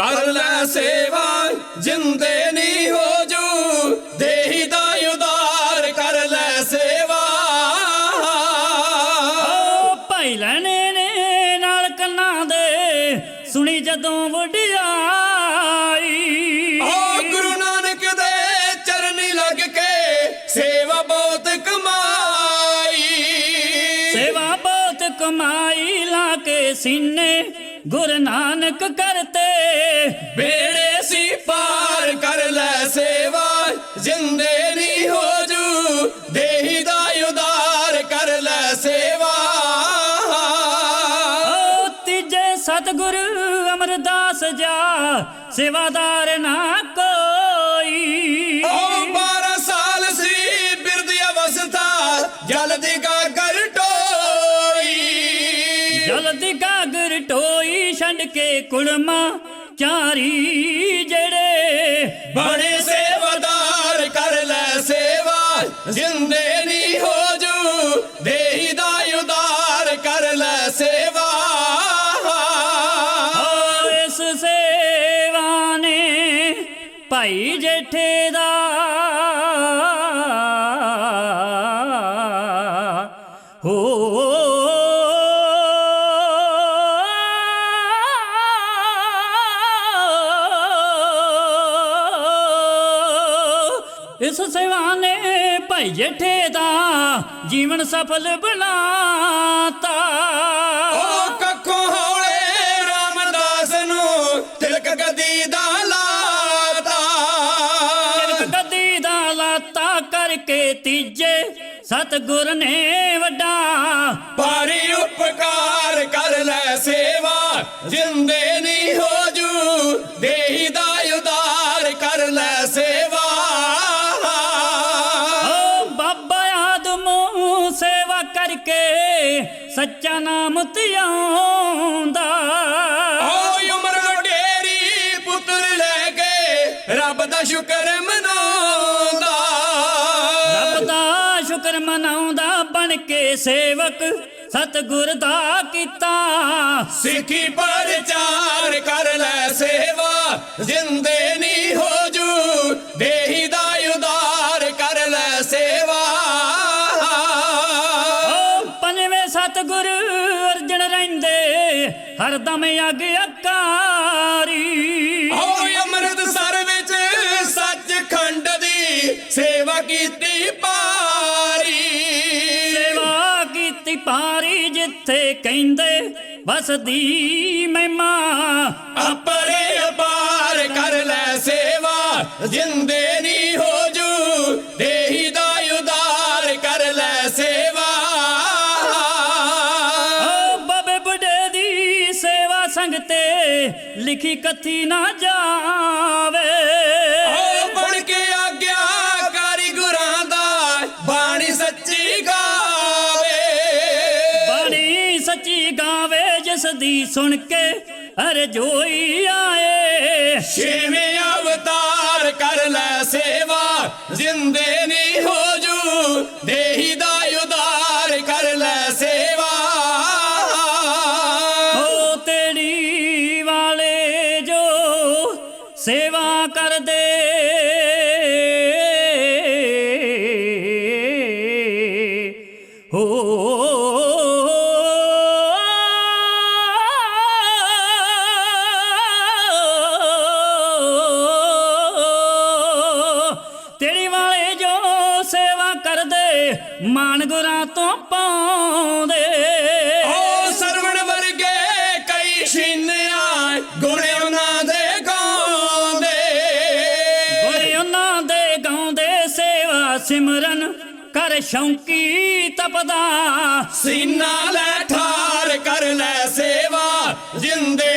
ਕਰ ਲੈ ਸੇਵਾ ਜਿੰਦੇ ਨਹੀਂ ਹੋ ਜੂ ਦੇਹੀ ਦਾ ਉਦਾਰ ਕਰ ਲੈ ਸੇਵਾ ਓ ਭਾਈ ਲੈਣੇ ਨੇ ਨਾਲ ਕੰਨਾਂ ਦੇ ਸੁਣੀ ਜਦੋਂ ਵਡਿਆਈ। ਓ ਗੁਰੂ ਨਾਨਕ ਦੇ ਚਰਨੀ ਲੱਗ ਕੇ ਸੇਵਾ ਬਹੁਤ ਕਮਾਈ। ਸੇਵਾ ਬਹੁਤ ਕਮਾਈ ਲਾ ਕੇ ਸੀਨੇ ਗੁਰੂ ਨਾਨਕ ਕਰਤੇ। ਬੇੜੇ ਸੀ ਪਾਰ ਕਰ ਲੈ ਸੇਵਾ ਜਿੰਦੇ ਨਹੀਂ ਹੋ ਜੂ ਦੇਹੀ ਦਾ ਉਦਾਰ ਕਰ ਲੈ ਸੇਵਾ। ਓ ਤੀਜੇ ਸਤਿਗੁਰ ਅਮਰਦਾਸ ਜਾ ਸੇਵਾਦਾਰ ਨਾ ਕੁਲਮਾ ਚਾਰੀ ਜਿਹੜੇ ਬੜੇ ਸੇਵਾਦਾਰ ਕਰ ਲੈ ਸੇਵਾ ਜਿੰਦੇ ਨਹੀਂ ਹੋ ਜੂ ਦੇਹੀ ਦਾ ਉਦਾਰ ਕਰ ਲੈ ਸੇਵਾ। ਇਸ ਸੇਵਾ ਨੇ ਭਾਈ ਜੇਠੇ ਦਾ ਹੋ ਇਸ ਸੇਵਾ ਨੇ ਭਾਈ ਜੇਠੇ ਦਾ ਜੀਵਨ ਸਫਲ ਬਣਾਤਾ। ਉਹ ਕੱਖੋਂ ਹੌਲੇ ਰਾਮਦਾਸ ਨੂੰ ਤਿਲਕ ਗਦੀ ਦਾ ਲਾਤਾ। ਤਿਲਕ ਗੱਦੀ ਦਾ ਲਾਤਾ ਕਰਕੇ ਤੀਜੇ ਸਤਗੁਰ ਨੇ ਵੱਡਾ। ਭਾਰੀ ਉਪਕਾਰ ਕਰ ਲੈ ਸੇਵਾ ਜਿੰਦੇ ਕਰਕੇ ਸੱਚਾ ਨਾਮ ਧਿਆਉਂਦਾ। ਓ ਉਮਰ ਵਡੇਰੀ ਪੁੱਤਰ ਲੈ ਕੇ ਰੱਬ ਦਾ ਸ਼ੁਕਰ ਮਨਾਉਂਦਾ। ਰੱਬ ਦਾ ਸ਼ੁਕਰ ਮਨਾਉਂਦਾ ਬਣ ਕੇ ਸੇਵਕ ਸਤਗੁਰ ਦਾ ਕੀਤਾ। ਸਿੱਖੀ ਪ੍ਰਚਾਰ ਕਰ ਲੈ ਸੇਵਾ ਜਿੰਦੇ ਨਹੀਂ ਰਹਿੰਦੇ ਹਰਦਮ ਅਗ ਅਕਾਰੀ। ਓ ਅੰਮ੍ਰਿਤਸਰ ਵਿੱਚ ਸੱਚਖੰਡ ਦੀ ਸੇਵਾ ਕੀਤੀ ਪਾਰੀ। ਸੇਵਾ ਕੀਤੀ ਪਾਰੀ ਜਿੱਥੇ ਕਹਿੰਦੇ ਵਸਦੀ ਮਹਿਮਾ ਆਪਰੇ ਅਪਾਰ ਕਰ ਲੈ ਸੇਵਾ ਜਿੰਦੇ ਨਹੀਂ ਹੋ ਤੇ ਲਿਖੀ ਕਥੀ ਨਾ ਜਾਵੇ। ਓ ਬਣ ਕੇ ਆਗਿਆ ਕਾਰੀਗੁਰਾਂ ਦਾ ਬਾਣੀ ਸੱਚੀ ਗਾਵੇ। ਬਾਣੀ ਸੱਚੀ ਗਾਵੇ ਜਿਸ ਦੀ ਸੁਣ ਕੇ ਅਰਜੋਈ ਆਏ। ਛੇਵੇਂ ਅਵਤਾਰ ਕਰ ਲੈ ਸੇਵਾ ਜਿੰਦੇ ਸੇਵਾ ਕਰਦੇ। ਹੋ। ਤੇਰੀ ਵਾਲੇ ਜੋ ਸੇਵਾ ਕਰਦੇ ਮਾਨ ਗੁਰਾਂ ਤੋਂ ਪਾਉਂਦੇ। ਸਿਮਰਨ ਕਰ ਸ਼ੌਂਕੀ ਤਪਦਾ। ਸੀਨਾ ਲੈ ਠਾਰ ਕਰ ਲੈ ਸੇਵਾ ਜਿੰਦੇ